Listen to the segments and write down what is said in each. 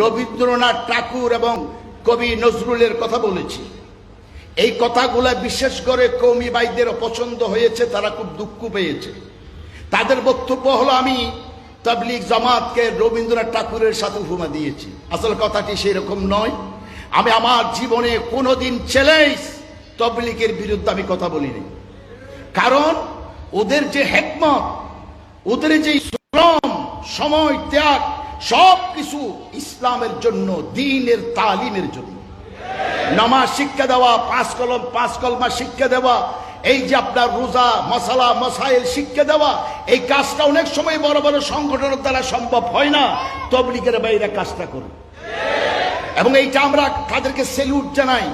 রবীন্দ্রনাথ ঠাকুর এবং কবি নজরুলের কথা বলেছি। এই কথাগুলো বিশেষ করে কৌমি ভাইদের পছন্দ হয়েছে, তারা খুব দুঃখ পেয়েছে। তাদের বক্তব্য হলো, আমি তাবলিগ জামাতকে রবীন্দ্রনাথ ঠাকুরের সাথে উপমা দিয়েছি। আসল কথাটি সেই রকম নয়। আমি আমার জীবনে কোনোদিন চ্যালেঞ্জ তবলিগের বিরুদ্ধে আমি কথা বলিনি। কারণ ওদের যে হেকমত, ওদের যে শ্রম, সময়, ত্যাগ সব কিছু ইসলামের জন্য, দিনের তালিমের জন্য। নামাজ শিক্ষা দেওয়া, পাঁচ কলম, পাঁচ কলমা শিক্ষা দেওয়া, এই যে আপনার রোজা, মশালা, মশাইল শিক্ষা দেওয়া, এই কাজটা অনেক সময় বড় বড় সংগঠনের দ্বারা সম্ভব হয় না। তবলিগের বাইরে কাজটা করুন। এবং এইটা আমরা তাদেরকে সেলুট জানাই,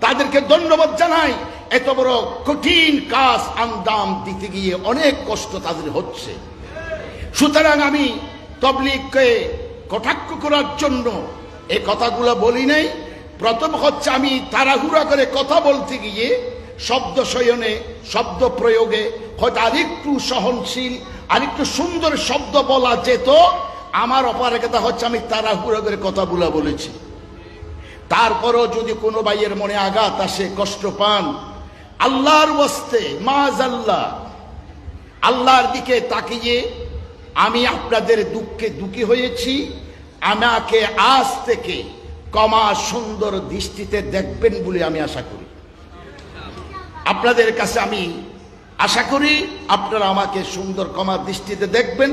তাদেরকে ধন্যবাদ জানাই। এত বড় কঠিন কাজ আন্দাম দিতে গিয়ে অনেক কষ্ট তাদের হচ্ছে। সুতরাং আমি তবলিগকে কটাক্ষ করার জন্য এই কথাগুলো বলি নাই। প্রথম হচ্ছে আমি তাড়াহুড়া করে কথা বলতে গিয়ে শব্দ শয়নে, শব্দ প্রয়োগে হয়তো আরেকটু সহনশীল, আরেকটু সুন্দর শব্দ বলা যেত। আমার অপারগতা হচ্ছে আমি তাড়াহুড়া করে কথাগুলো বলেছি। তারপরও যদি কোনো ভাইয়ের মনে আঘাত আসে, কষ্ট পান, আল্লাহর বস্তে মাজ আল্লাহ, আল্লাহর দিকে তাকিয়ে আমি আপনাদের দুঃখে দুঃখী হয়েছি। আমাকে আজ থেকে কমা সুন্দর দৃষ্টিতে দেখবেন বলে আমি আশা করি। আপনাদের কাছে আমি আশা করি আপনারা আমাকে সুন্দর কমা দৃষ্টিতে দেখবেন।